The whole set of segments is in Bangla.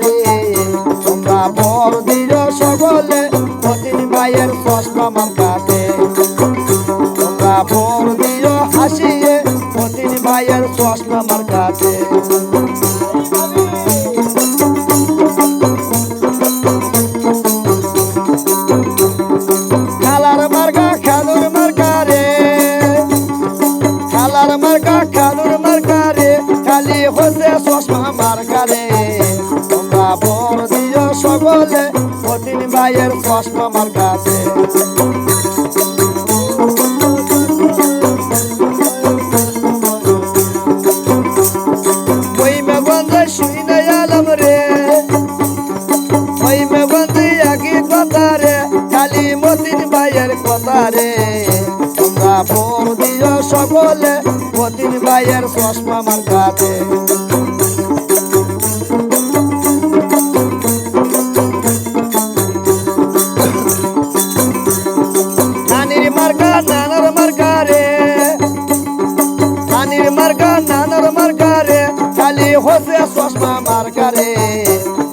রে তোমরা বর দিল সকলে মতিন ভাইয়ের চশমা মার্কাতে। তোমরা বর দিল হাসিয়ে মতিন ভাইয়ের মার্কাতে। খালার খালি মতিন ভাইয়ের কথা রে। তোমরা বর দিও সকলে মতিন ভাইয়ের চশমা নানির নানির মার্কা, নানার মার্কা রে খালি হসে চশমা মার্কা রে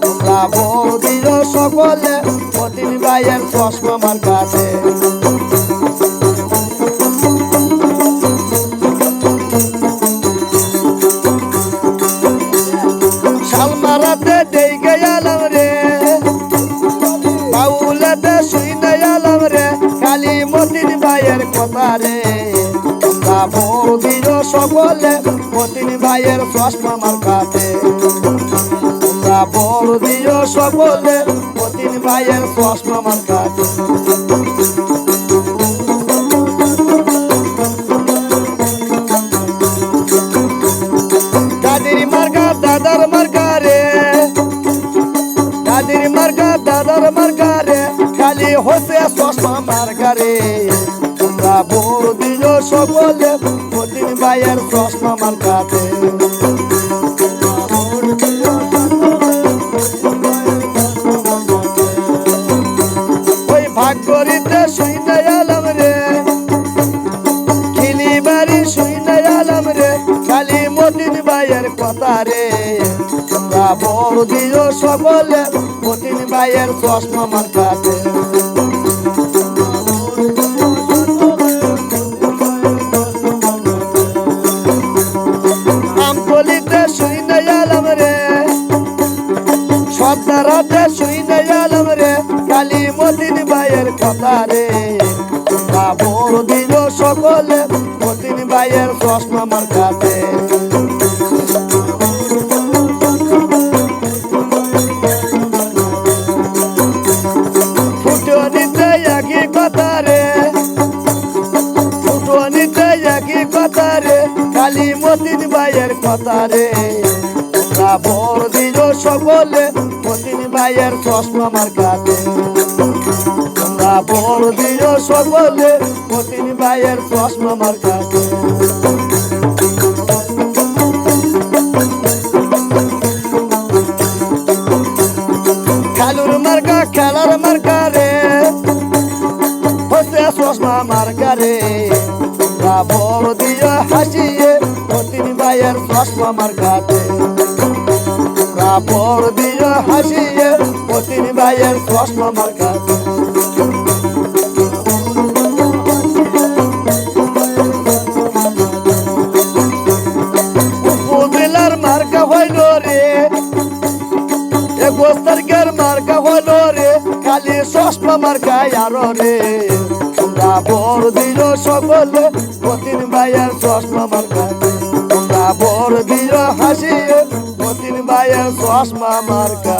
তোমরা বড় দিল সকলে মতিন ভাইয়ের চশমা মার্কাতে। শালমারাতে ডেকে গেলাম রে, বাউলাতে শুনে গেলাম রে, খালি মতিন ভাইয়ের কথা রে সকলে মতিন ভাইয়ের চশমা মার্কাতে তোমরা বড় দিল সকলে, মতিন ভাইয়ের চশমা মার্কাতে দাদির মার্কা, দাদার মার্কা রে। দাদির মার্কা, দাদার মার্কা রে। খালি হসে চশমা মার্কা রে তোমরা বড় দিল সকলে ভাইয়ের চশমা মার্কাতে ওই ভাগ্যরিতে শুইতে এলাম রে। খিলি বাড়ি শুইতে এলাম রে। খালি মতিন ভাইয়ের কথা রে। বড় দিল সকলে, মতিন ভাইয়ের চশমা মার্কাতে আমতলিতে সর্দারাতে শুইতে এলাম রে, কালি মতিন ভাইয়ের কথা রে। বড় দিল সকলে মতিন ভাইয়ের চশমা মার্কাতে ফুটনিতে একই কথা রে ফুটনিতে একই কথা রে, কালি মতিন ভাইয়ের কথা রে। বড় দিল সকলে ভাইয়ের চশমা মার্কাতে তোমরা বড় দিল সকলে, মতিন ভাইয়ের চশমা মার্কাতে খালুর মার্কা, খেলার মার্কা রে। হসে চশমা মার্কা রে তোমরা বড় দিয়ে হাসিয়ে, মতিন ভাইয়ের চশমা মার্কাতে তোমরা বড় দিয়ে হাসিয়ে মতিন ভাইয়ের চশমা মার্কাতে উপজেলার মার্কা হইল রে। গোস্তারকের মার্কা হইল রে। খালি চশমা মার্কা আরও রে। তোমরা বড় দিল সকলে মতিন ভাইয়ের চশমা মার্কা। তোমরা বড় দিল হাসিয়ে মতিন ভাইয়ের চশমা মার্কা।